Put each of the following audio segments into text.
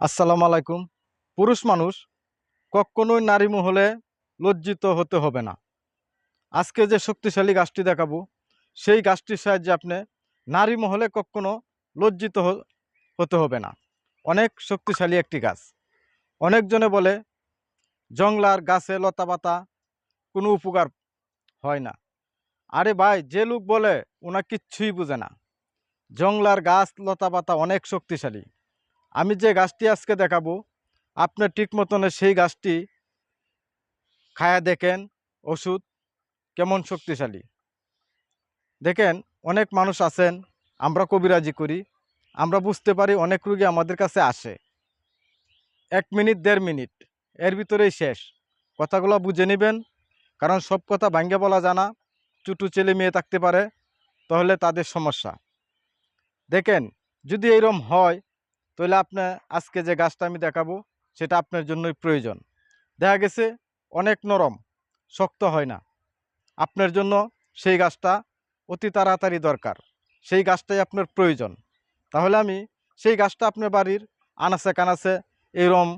আসসালামু আলাইকুম। পুরুষ মানুষ কখনোই নারী মহলে লজ্জিত হতে হবে না। আজকে যে শক্তিশালী গাছটি দেখাবো, সেই গাছটির সাহায্যে আপনি নারী মহলে কখনো লজ্জিত হতে হবে না। অনেক শক্তিশালী একটি গাছ। অনেকজনে বলে, জংলার গাছে লতা পাতা কোনো উপকার হয় না। আরে ভাই, যে লোক বলে, ওনা কিচ্ছুই বুঝে না। জংলার গাছ লতা পাতা অনেক শক্তিশালী। আমি যে গাছটি আজকে দেখাবো, আপনার ঠিক মতনে সেই গাছটি খায়া দেখেন, ওষুধ কেমন শক্তিশালী। দেখেন, অনেক মানুষ আছেন, আমরা কবিরাজি করি, আমরা বুঝতে পারি অনেক রুগী আমাদের কাছে আসে। এক মিনিট, দেড় মিনিট, এর ভিতরেই শেষ। কথাগুলো বুঝে নেবেন, কারণ সব কথা ভাঙ্গে বলা জানা চুটু ছেলে মেয়ে থাকতে পারে, তাহলে তাদের সমস্যা। দেখেন, যদি এইরকম হয় তাহলে আপনার আজকে যে গাছটা আমি দেখাবো, সেটা আপনার জন্যই প্রয়োজন। দেখা গেছে, অনেক নরম, শক্ত হয় না। আপনার জন্য সেই গাছটা অতি তাড়াতাড়ি দরকার। সেই গাছটাই আপনার প্রয়োজন। তাহলে আমি সেই গাছটা আপনার বাড়ির আনাচে কানাচে এরম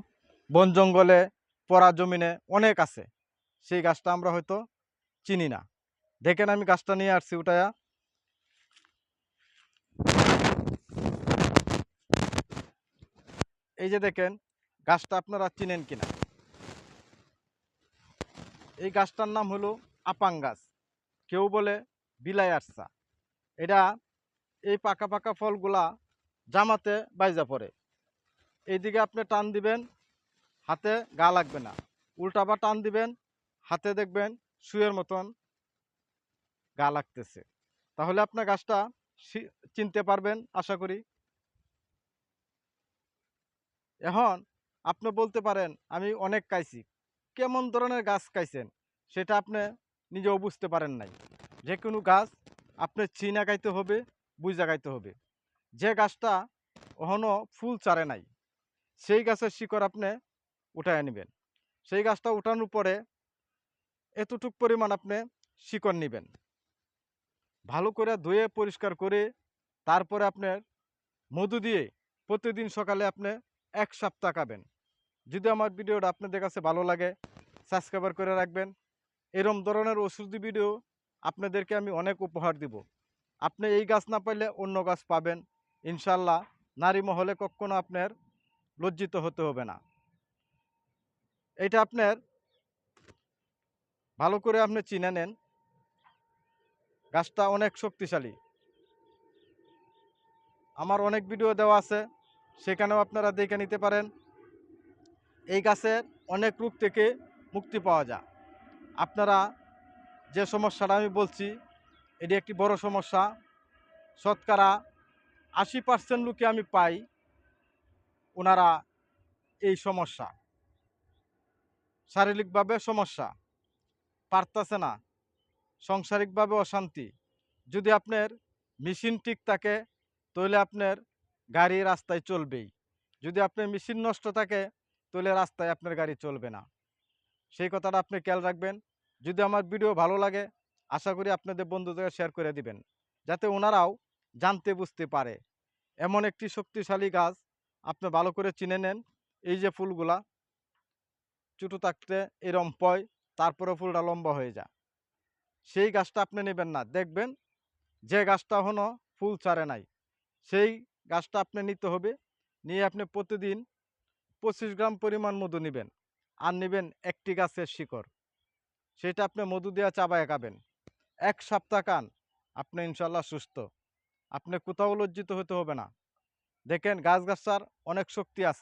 বন জঙ্গলে, পরা জমিনে অনেক আছে। সেই গাছটা আমরা হয়তো চিনি না। দেখেন আমি গাছটা নিয়ে আসছি উঠায়া। এই যে দেখেন, গাছটা আপনারা চিনেন কিনা? এই গাছটার নাম হলো আপাং গাছ কেউ বলে বিলাই আরসা এটা এই পাকা পাকা ফলগুলা জামাতে বাইজা পড়ে। এইদিকে আপনি টান দিবেন, হাতে গা লাগবে না। উল্টা বা টান দিবেন, হাতে দেখবেন শুয়ের মতন গা লাগতেছে। তাহলে আপনার গাছটা চিনতে পারবেন, আশা করি। এখন আপনি বলতে পারেন, আমি অনেক কাইছি কেমন ধরনের গাছ খাইছেন? সেটা আপনি নিজেও বুঝতে পারেন নাই। যে কোনো গাছ আপনি চিনা গাইতে হবে বুঝা গাইতে হবে। যে গাছটা এখনও ফুল চারে নাই, সেই গাছের শিকড় আপনি উঠায় নেবেন। সেই গাছটা উঠানোর পরে এতটুক পরিমাণ আপনি শিকড় নেবেন। ভালো করে ধুয়ে পরিষ্কার করে তারপরে আপনার মধু দিয়ে প্রতিদিন সকালে আপনি এক সপ্তাহ খাবেন যদি আমার ভিডিওটা আপনাদের কাছে ভালো লাগে, সাবস্ক্রাইবার করে রাখবেন। এরম ধরনের ওষুধি ভিডিও আপনাদেরকে আমি অনেক উপহার দিব। আপনি এই গাছ না পাইলে অন্য গাছ পাবেন। ইনশাল্লাহ নারী মহলে কখনো আপনার লজ্জিত হতে হবে না। এটা আপনার ভালো করে আপনি চিনে নেন। গাছটা অনেক শক্তিশালী। আমার অনেক ভিডিও দেওয়া আছে। সেখানেও আপনারা দেখে নিতে পারেন। এই গাছের অনেক রূপ থেকে মুক্তি পাওয়া যায়। আপনারা যে সমস্যাটা আমি বলছি, এটি একটি বড় সমস্যা। শতকরা আশি পার্সেন্ট লোকে আমি পাই ওনারা এই সমস্যা। শারীরিকভাবে সমস্যা, পারতাছে না। সংসারিকভাবে অশান্তি। যদি আপনার মেশিন ঠিক থাকে, তাহলে আপনার গাড়ি রাস্তায় চলবেই। যদি আপনার মেশিন নষ্ট থাকে, তাহলে রাস্তায় আপনার গাড়ি চলবে না। সেই কথাটা আপনি খেয়াল রাখবেন। যদি আমার ভিডিও ভালো লাগে, আশা করি আপনাদের বন্ধুদের শেয়ার করে দিবেন। যাতে ওনারাও জানতে বুঝতে পারে। এমন একটি শক্তিশালী গাছ আপনি ভালো করে চিনে নেন। এই যে ফুলগুলা চুটু থাকতে এরম পয় তারপরে ফুলটা লম্বা হয়ে যায়। সেই গাছটা আপনি নেবেন না। দেখবেন যে গাছটা হনো ফুল ছাড়ে নাই। সেই গাছটা আপনি নিতে হবে। নিয়ে আপনি প্রতিদিন পঁচিশ গ্রাম পরিমাণ মধু নেবেন আর নেবেন একটি গাছের শিকড়। সেটা আপনি মধু দেওয়া চাবায় একাবেন। এক সপ্তাহ কান আপনি ইনশাল্লাহ সুস্থ। আপনি কোথাও লজ্জিত হতে হবে না। দেখেন গাছ গাছার অনেক শক্তি আছে।